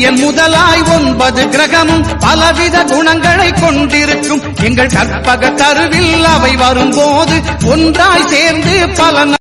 சூரியன் முதலாய் ஒன்பது கிரகமும் பலவித குணங்களை கொண்டிருக்கும். எங்கள் கற்பக தருவில் அவை வரும்போது ஒன்றாய் சேர்ந்து பல